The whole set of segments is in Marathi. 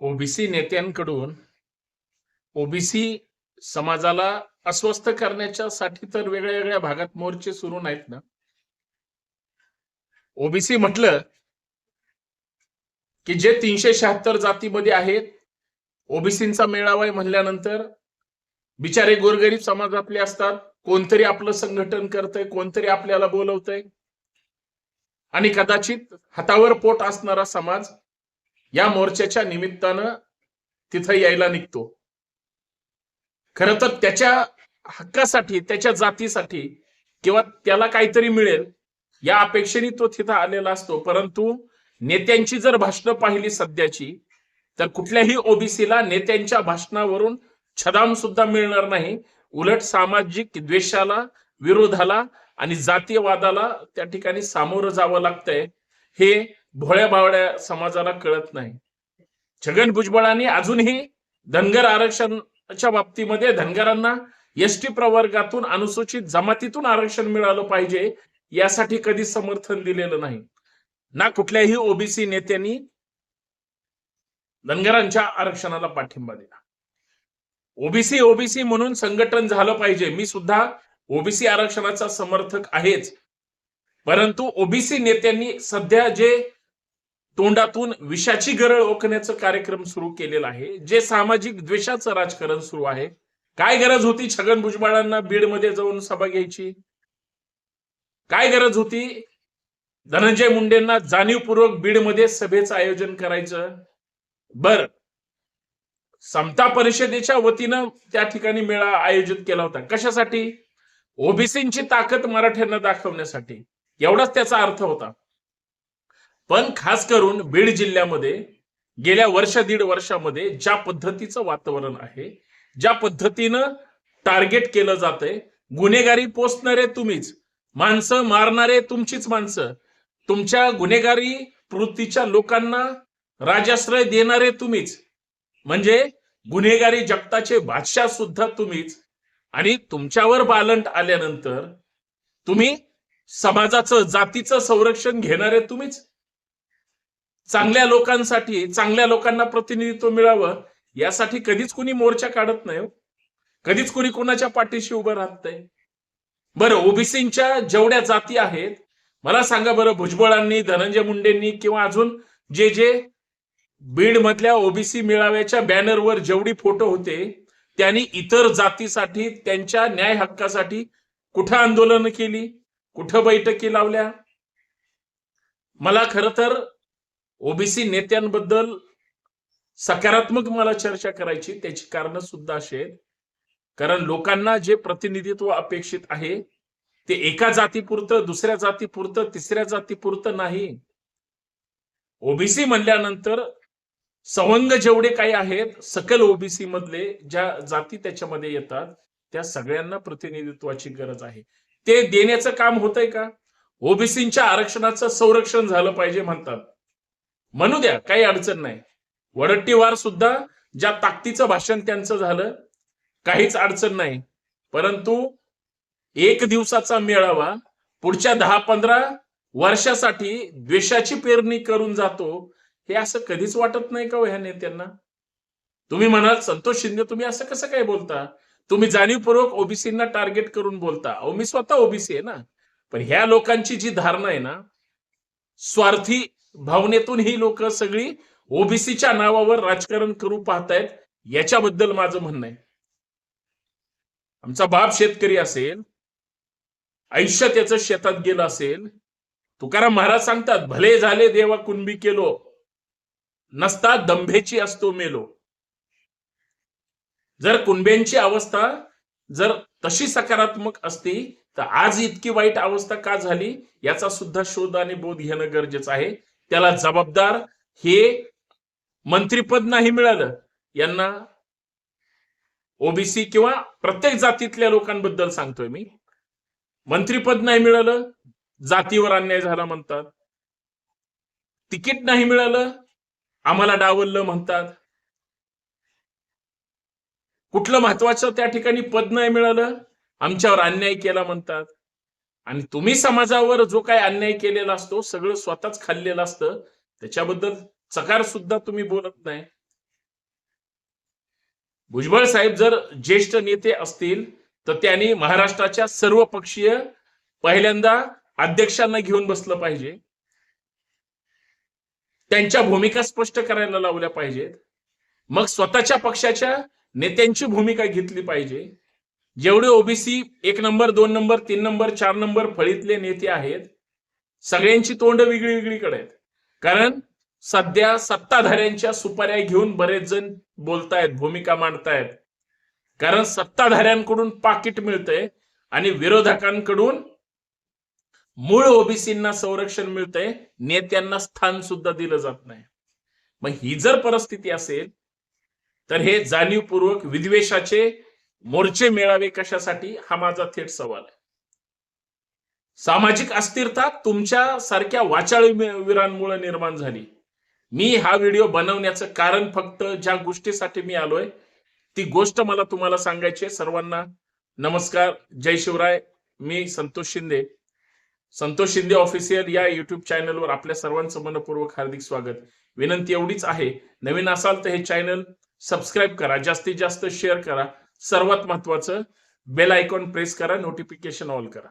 ओबीसी नेत्यांकडून ओबीसी समाजाला अस्वस्थ करण्याच्या साठी तर वेगळ्या वेगळ्या भागात मोर्चे सुरू नाहीत ना. ओबीसी म्हटलं की जे तीनशे शहात्तर जातीमध्ये आहेत ओबीसींचा मेळावा आहे म्हणल्यानंतर बिचारे गोरगरीब समाजातले असतात कोणतरी आपलं संघटन करतंय कोणतरी आपल्याला बोलवतंय. आणि कदाचित हातावर पोट असणारा समाज या मोर्चाच्या निमित्तानं तिथं यायला निघतो. खर तर त्याच्या हक्कासाठी त्याच्या जातीसाठी किंवा त्याला काहीतरी मिळेल या अपेक्षेने तो तिथं आलेला असतो. परंतु नेत्यांची जर भाषणं पाहिली सध्याची तर कुठल्याही ओबीसीला नेत्यांच्या भाषणावरून छदाम सुद्धा मिळणार नाही. उलट सामाजिक द्वेषाला विरोधाला आणि जातीयवादाला त्या ठिकाणी सामोरं जावं लागतंय. हे भोळ्या बावळ्या समाजाला कळत नाही. छगन भुजबळांनी अजूनही धनगर आरक्षणाच्या बाबतीमध्ये धनगरांना एस टी प्रवर्गातून अनुसूचित जमातीतून आरक्षण मिळालं पाहिजे यासाठी कधी समर्थन दिलेलं नाही. ना कुठल्याही ओबीसी नेत्यांनी धनगरांच्या आरक्षणाला पाठिंबा दिला. ओबीसी ओबीसी म्हणून संघटन झालं पाहिजे. मी सुद्धा ओबीसी आरक्षणाचा समर्थक आहेच. परंतु ओबीसी नेत्यांनी सध्या जे तोंडातून विषाची गरळ ओकण्याचं कार्यक्रम सुरू केलेला आहे. जे सामाजिक द्वेषाचं राजकारण सुरू आहे. काय गरज होती छगन भुजबळांना बीडमध्ये जाऊन सभा घ्यायची? काय गरज होती? धनंजय मुंडेंना जाणीवपूर्वक बीडमध्ये सभेचं आयोजन करायचं? बर. समता परिषदेच्या वतीनं त्या ठिकाणी मेळा आयोजित केला होता. कशासाठी? ओबीसींची ताकद मराठ्यांना दाखवण्यासाठी. एवढाच त्याचा अर्थ होता. पण खास करून बीड जिल्ह्यामध्ये गेल्या वर्ष दीड वर्षामध्ये ज्या पद्धतीचं वातावरण आहे ज्या पद्धतीनं टार्गेट केलं जातंय गुन्हेगारी पोचणारे तुम्हीच माणसं मारणारे तुमचीच माणसं तुमच्या गुन्हेगारी वृत्तीच्या लोकांना राजाश्रय देणारे तुम्हीच म्हणजे गुन्हेगारी जगताचे बादशाह सुद्धा तुम्हीच आणि तुमच्यावर बालंट आल्यानंतर तुम्ही समाजाचं जातीचं संरक्षण घेणारे तुम्हीच चांगल्या लोकांसाठी चांगल्या लोकांना प्रतिनिधित्व मिळावं यासाठी कधीच कुणी मोर्चा काढत नाही हो. कधीच कुणी कोणाच्या पाठीशी उभं राहत नाही. बरं ओबीसींच्या जेवढ्या जाती आहेत मला सांगा बरं भुजबळांनी धनंजय मुंडेंनी किंवा अजून जे जे बीड मधल्या ओबीसी मेळाव्याच्या बॅनरवर जेवढी फोटो होते त्यांनी इतर जातीसाठी त्यांच्या न्याय हक्कासाठी कुठं आंदोलन केली? कुठं बैठकी लावल्या? मला खर तर ओबीसी नेत्यांबद्दल सकारात्मक मला चर्चा करायची त्याची कारण सुद्धा अशी आहेत. कारण लोकांना जे प्रतिनिधित्व अपेक्षित आहे ते एका जातीपुरतं दुसऱ्या जातीपुरतं तिसऱ्या जातीपुरतं नाही. ओबीसी म्हणल्यानंतर सवंग जेवढे काही आहेत सकल ओबीसी मधले ज्या जाती त्याच्यामध्ये येतात त्या सगळ्यांना प्रतिनिधित्वाची गरज आहे. ते देण्याचं काम होतंय का? ओबीसींच्या आरक्षणाचं संरक्षण झालं पाहिजे म्हणतात. म्हणू द्या काही अडचण नाही. वडट्टीवार सुद्धा ज्या ताकदीचं भाषण त्यांचं झालं काहीच अडचण नाही. परंतु एक दिवसाचा मेळावा पुढच्या दहा पंधरा वर्षासाठी द्वेषाची पेरणी करून जातो हे असं कधीच वाटत नाही का हो ह्या नेत्यांना? तुम्ही म्हणाल संतोष शिंदे तुम्ही असं कसं काय बोलता? तुम्ही जाणीवपूर्वक ओबीसींना टार्गेट करून बोलता. अहो मी स्वतः ओबीसी आहे ना. पण ह्या लोकांची जी धारणा आहे ना स्वार्थी भावनेतून ही लोक सगळी ओबीसीच्या नावावर राजकारण करू पाहतायत. याच्याबद्दल माझं म्हणणं आहे. आमचा बाप शेतकरी असेल आयुष्य त्याचं शेतात गेलं असेल तुकाराम महाराज सांगतात भले झाले देवा कुणबी केलो नसता दंभेची असतो मेलो. जर कुणब्यांची अवस्था जर तशी सकारात्मक असती तर आज इतकी वाईट अवस्था का झाली? याचा सुद्धा शोध आणि बोध घेणं गरजेचं आहे. त्याला जबाबदार हे मंत्रीपद नाही मिळालं. यांना ओबीसी किंवा प्रत्येक जातीतल्या लोकांबद्दल सांगतोय मी. मंत्रीपद नाही मिळालं जातीवर अन्याय झाला म्हणतात. तिकीट नाही मिळालं आम्हाला डावललं म्हणतात. कुठलं महत्वाचं त्या ठिकाणी पद नाही मिळालं आमच्यावर अन्याय केला म्हणतात. आणि तुम्ही समाजावर जो काही अन्याय केलेला असतो सगळं स्वतःच खाल्लेलं असतं त्याच्याबद्दल चकार सुद्धा तुम्ही बोलत नाही. भुजबळ साहेब जर ज्येष्ठ नेते असतील तर त्यांनी महाराष्ट्राच्या सर्व पक्षीय पहिल्यांदा अध्यक्षांना घेऊन बसलं पाहिजे. त्यांच्या भूमिका स्पष्ट करायला लावल्या पाहिजेत. मग स्वतःच्या पक्षाच्या नेत्यांची भूमिका घेतली पाहिजे. जेवढे ओबीसी एक नंबर दोन नंबर तीन नंबर चार नंबर फळीतले नेते आहेत सगळ्यांची तोंड वेगळी वेगळीकडे आहेत. कारण सध्या सत्ताधाऱ्यांच्या सुपाऱ्या घेऊन बरेच जण बोलतायत भूमिका मांडतायत. कारण सत्ताधाऱ्यांकडून पाकिट मिळतंय आणि विरोधकांकडून मूळ ओबीसींना संरक्षण मिळतंय नेत्यांना स्थान सुद्धा दिलं जात नाही. मग ही जर परिस्थिती असेल तर हे जाणीवपूर्वक विद्वेषाचे मोर्चे मिळावे कशासाठी? हा माझा थेट सवाल आहे. सामाजिक अस्थिरता तुमच्या सारख्या वाचाळवीरांमुळे निर्माण झाली. मी हा व्हिडिओ बनवण्याचं कारण फक्त ज्या गोष्टीसाठी मी आलोय ती गोष्ट मला तुम्हाला सांगायची आहे. सर्वांना नमस्कार. जय शिवराय. मी संतोष शिंदे. संतोष शिंदे ऑफिशियल या युट्यूब चॅनलवर आपल्या सर्वांचं मनपूर्वक हार्दिक स्वागत. विनंती एवढीच आहे. नवीन असाल तर हे चॅनल सबस्क्राईब करा. जास्तीत जास्त शेअर करा. सर्वात महत्वाचं बेल आयकॉन प्रेस करा नोटिफिकेशन ऑल करा.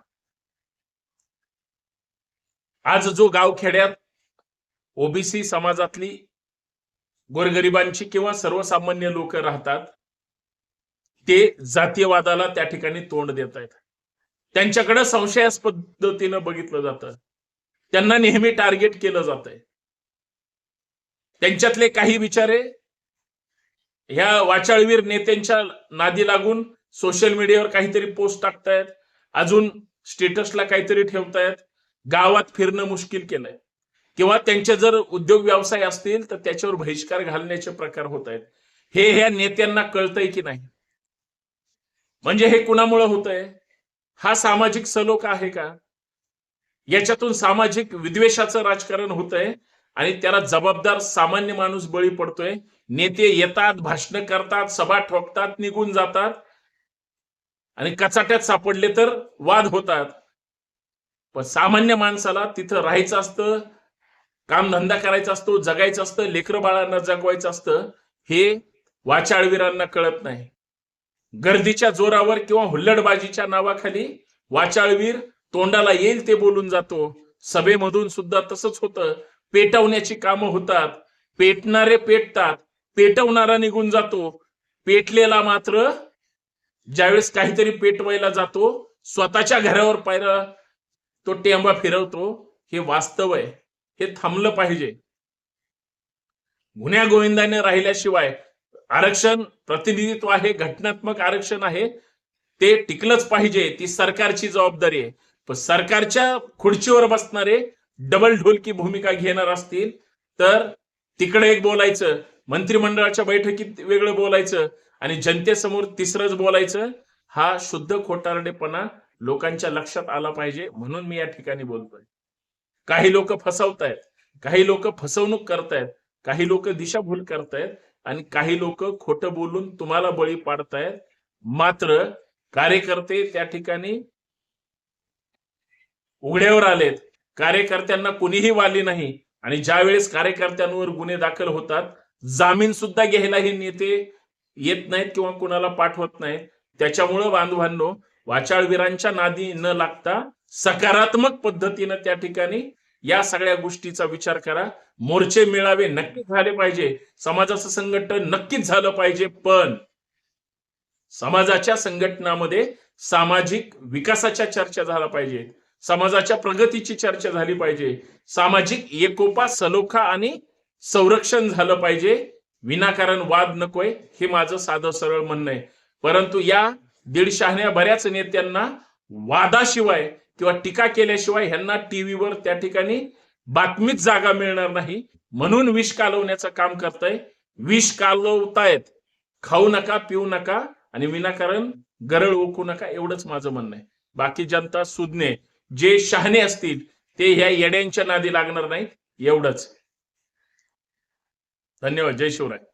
आज जो गावखेड्यात ओबीसी समाजातली गोरगरिबांची किंवा सर्वसामान्य लोक राहतात ते जातीयवादाला त्या ठिकाणी तोंड देत आहेत. त्यांच्याकडे संशयास पद्धतीनं बघितलं जातं. त्यांना नेहमी टार्गेट केलं जात आहे त्यांच्यातले काही विचारे ह्या वाचाळवीर नेत्यांच्या नादी लागून सोशल मीडियावर काहीतरी पोस्ट टाकतायत. अजून स्टेटसला काहीतरी ठेवतायत. गावात फिरणं मुश्किल केलंय. किंवा त्यांचे जर उद्योग व्यवसाय असतील तर त्याच्यावर बहिष्कार घालण्याचे प्रकार होत आहेत हे ह्या नेत्यांना कळतंय की नाही? म्हणजे हे कुणामुळे होत आहे हा सामाजिक सलोख आहे का? याच्यातून सामाजिक विद्वेषाचं राजकारण होत आहे आणि त्याला जबाबदार सामान्य माणूस बळी पडतोय. नेते येतात भाषण करतात सभा ठोकतात निघून जातात. आणि कचाट्यात सापडले तर वाद होतात. पण सामान्य माणसाला तिथं राहायचं असतं कामधंदा करायचा असतो जगायचं असतं लेकरं बाळांना जगवायचं असतं हे वाचाळवीरांना कळत नाही. गर्दीच्या जोरावर किंवा हुल्लडबाजीच्या नावाखाली वाचाळवीर तोंडाला येईल ते बोलून जातो. सभेमधून सुद्धा तसंच होतं. पेटवण्याची कामं होतात. पेटणारे पेटतात. पेटवणारा निघून जातो. पेटलेला मात्र ज्यावेळेस काहीतरी पेटवायला जातो स्वतःच्या घरावर पायरा तो टेंबा फिरवतो. हे वास्तव आहे. हे थांबलं पाहिजे. गुन्ह्या गोविंदाने राहिल्याशिवाय आरक्षण प्रतिनिधित्व आहे घटनात्मक आरक्षण आहे. ते टिकलंच पाहिजे. ती सरकारची जबाबदारी आहे. पण सरकारच्या खुर्चीवर बसणारे डबल ढोलकी भूमिका घेणार असतील तर तिकडे एक बोलायचं. मंत्रिमंडळाच्या बैठकीत वेगळं बोलायचं आणि जनतेसमोर तिसरंच बोलायचं हा शुद्ध खोटारडेपणा लोकांच्या लक्षात आला पाहिजे म्हणून मी या ठिकाणी बोलतोय. काही लोक फसवतायत काही लोक फसवणूक करतायत काही लोक दिशाभूल करतायत आणि काही लोक खोटं बोलून तुम्हाला बळी पाडतायत. मात्र कार्यकर्ते त्या ठिकाणी उघड्यावर आलेत. कार्यकर्त्यांना कुणीही वाली नाही आणि ज्या वेळेस कार्यकर्त्यांवर गुन्हे दाखल होतात जामीन सुद्धा घ्यायला हे नेते येत नाहीत किंवा कुणाला पाठवत नाहीत. त्याच्यामुळं बांधवांनो वाचाळवीरांच्या नादी न लागता सकारात्मक पद्धतीनं त्या ठिकाणी या सगळ्या गोष्टीचा विचार करा. मोर्चे मिळावे नक्कीच झाले पाहिजे. समाजाचं संघटन नक्कीच झालं पाहिजे पण समाजाच्या संघटनामध्ये सामाजिक विकासाच्या चर्चा झाल्या पाहिजे समाजाच्या प्रगतीची चर्चा झाली पाहिजे. सामाजिक एकोपा सलोखा आणि संरक्षण झालं पाहिजे. विनाकारण वाद नकोय. हे माझं साधं सरळ म्हणणं आहे. परंतु या दीडशहाण्या बऱ्याच नेत्यांना वादाशिवाय किंवा टीका केल्याशिवाय ह्यांना टीव्हीवर त्या ठिकाणी बातमीच जागा मिळणार नाही. म्हणून विष कालवण्याचं काम करताय. विष कालवतायत. खाऊ नका पिऊ नका आणि विनाकारण गरळ ओकू नका एवढंच माझं म्हणणं आहे. बाकी जनता सुज्ञे जे शहाणे असतील ते ह्या येड्यांच्या नादी लागणार नाहीत. एवढंच. धन्यवाद. जय शिवराय.